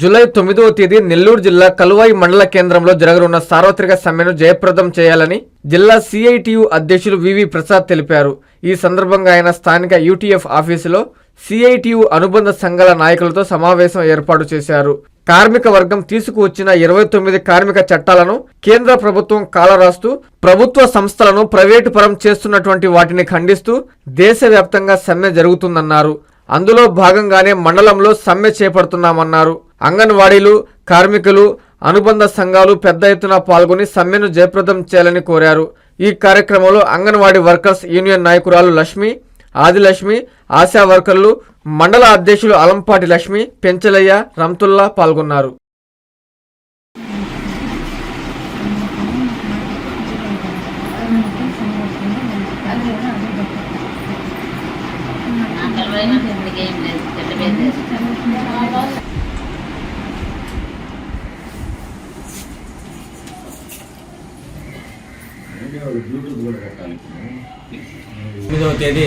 July తొమ్మిదవ తేదీ నెల్లూరు జిల్లా కలువాయి మండల కేంద్రంలో జరగనున్న సార్వత్రిక సమ్మెను జయప్రదం చేయాలని జిల్లా సిఐటియు అధ్యక్షులు వివి ప్రసాద్ తెలిపారు. ఈ సందర్భంగా ఆయన స్థానిక యూటీఎఫ్ ఆఫీసులో సిఐటియు అనుబంధ సంఘాల నాయకులతో సమావేశం ఏర్పాటు చేశారు. కార్మిక వర్గం తీసుకువచ్చిన ఇరవై తొమ్మిది కార్మిక చట్టాలను కేంద్ర ప్రభుత్వం కాలరాస్తూ ప్రభుత్వ సంస్థలను ప్రైవేటు పరం చేస్తున్నటువంటి వాటిని ఖండిస్తూ దేశవ్యాప్తంగా సమ్మె జరుగుతుందన్నారు. అందులో భాగంగానే మండలంలో సమ్మె చేపడుతున్నామన్నారు. అంగన్వాడీలు కార్మికులు అనుబంధ సంఘాలు పెద్ద ఎత్తున పాల్గొని సమ్మెను జయప్రదం చేయాలని కోరారు. ఈ కార్యక్రమంలో అంగన్వాడీ వర్కర్స్ యూనియన్ నాయకురాలు లక్ష్మి ఆదిలక్ష్మి ఆశా వర్కర్లు మండల అధ్యక్షులు అలంపాటి లక్ష్మి పెంచలయ్య రంతుల్లా పాల్గొన్నారు. లేదు తొమ్మిదవ తేదీ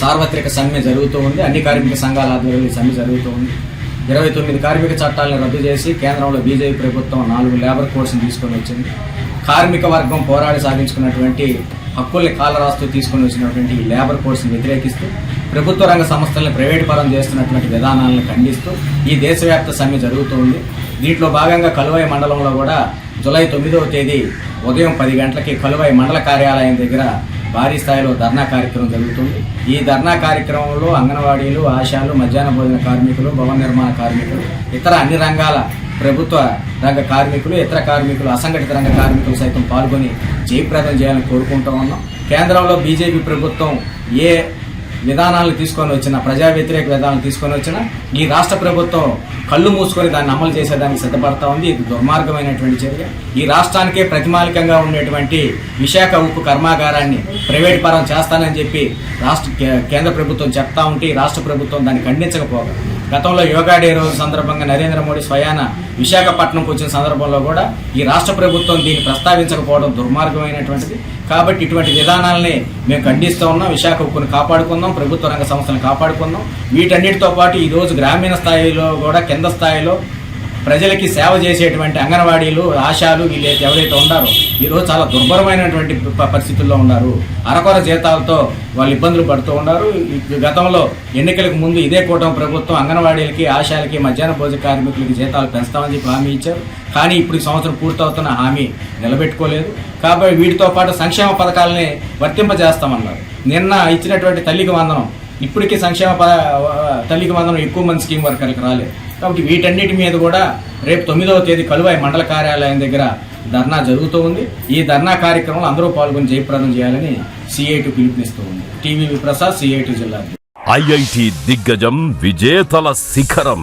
సార్వత్రిక సమ్మె జరుగుతూ ఉంది. అన్ని కార్మిక సంఘాల ఆధ్వర్యంలో సమ్మె జరుగుతూ ఉంది. ఇరవై తొమ్మిది కార్మిక చట్టాలను రద్దు చేసి కేంద్రంలో బీజేపీ ప్రభుత్వం నాలుగు లేబర్ కోడ్స్ని తీసుకొని వచ్చింది. కార్మిక వర్గం పోరాడి సాధించుకున్నటువంటి హక్కుల్ని కాలరాస్తూ తీసుకుని వచ్చినటువంటి ఈ లేబర్ కోడ్స్ని వ్యతిరేకిస్తూ ప్రభుత్వ రంగ సంస్థలను ప్రైవేట్ పరం చేస్తున్నటువంటి విధానాలను ఖండిస్తూ ఈ దేశవ్యాప్త సమ్మె జరుగుతూ ఉంది దీంట్లో భాగంగా కలువై మండలంలో కూడా జులై తొమ్మిదవ తేదీ ఉదయం పది గంటలకి కలువై మండల కార్యాలయం దగ్గర భారీ స్థాయిలో ధర్నా కార్యక్రమం జరుగుతుంది. ఈ ధర్నా కార్యక్రమంలో అంగన్వాడీలు ఆశాలు మధ్యాహ్న భోజన కార్మికులు భవన నిర్మాణ కార్మికులు ఇతర అన్ని రంగాల ప్రభుత్వ రంగ కార్మికులు ఇతర కార్మికులు అసంఘటిత రంగ కార్మికులు సైతం పాల్గొని జయప్రదం చేయాలని కోరుకుంటూ ఉన్నాం. కేంద్రంలో బీజేపీ ప్రభుత్వం ఏ విధానాలు తీసుకొని వచ్చిన ప్రజా వ్యతిరేక విధానాలు తీసుకొని వచ్చిన ఈ రాష్ట్ర ప్రభుత్వం కళ్ళు మూసుకొని దాన్ని అమలు చేసేదానికి సిద్ధపడతా ఉంది. ఇది దుర్మార్గమైనటువంటి చర్య. ఈ రాష్ట్రానికే ప్రతిమాలికంగా ఉండేటువంటి విశాఖ ఉక్కు కర్మాగారాన్ని ప్రైవేట్ పరం చేస్తానని చెప్పి రాష్ట్ర కే- కేంద్ర ప్రభుత్వం చెప్తా ఉంటే ఈ రాష్ట్ర ప్రభుత్వం దాన్ని ఖండించకపోగా గతంలో యోగా డే రోజు సందర్భంగా నరేంద్ర మోడీ స్వయాన విశాఖపట్నంకు వచ్చిన సందర్భంలో కూడా ఈ రాష్ట్ర ప్రభుత్వం దీన్ని ప్రస్తావించకపోవడం దుర్మార్గమైనటువంటిది. కాబట్టి ఇటువంటి విధానాలని మేము ఖండిస్తూ ఉన్నాం. విశాఖ ఉక్కును కాపాడుకుందాం. ప్రభుత్వ రంగ సంస్థలను కాపాడుకుందాం. వీటన్నిటితో పాటు ఈరోజు గ్రామీణ స్థాయిలో కూడా కింద స్థాయిలో ప్రజలకి సేవ చేసేటువంటి అంగన్వాడీలు ఆశాలు వీళ్ళు ఎవరైతే ఉన్నారో ఈరోజు చాలా దుర్భరమైనటువంటి పరిస్థితుల్లో ఉన్నారు. అరకొర జీతాలతో వాళ్ళు ఇబ్బందులు పడుతూ ఉన్నారు. గతంలో ఎన్నికలకు ముందు ఇదే కూటమి ప్రభుత్వం అంగన్వాడీలకి ఆశాలకి మధ్యాహ్న భోజన కార్మికులకి జీతాలు పెంచుతామని చెప్పి హామీ ఇచ్చారు. కానీ ఇప్పుడు సంవత్సరం పూర్తవుతున్న హామీ నిలబెట్టుకోలేదు. కాబట్టి వీటితో పాటు సంక్షేమ పథకాలని వర్తింపజేస్తామన్నారు. నిన్న ఇచ్చినటువంటి తల్లికి వందనం ఇప్పటికీ సంక్షేమ ప తల్లికి వందనం ఎక్కువ మంది స్కీమ్ వర్కర్లకు రాలేదు. కాబట్టి వీటన్నిటి మీద కూడా రేపు తొమ్మిదవ తేదీ కలువాయి మండల కార్యాలయం దగ్గర ధర్నా జరుగుతూ ఉంది. ఈ ధర్నా కార్యక్రమంలో అందరూ పాల్గొని జయప్రదం చేయాలని సిఐటి పిలుపునిస్తూ ఉంది. టీవీ ప్రసాద్ సిఐటి జిల్లా ఐఐటి దిగ్గజం విజేతల శిఖరం.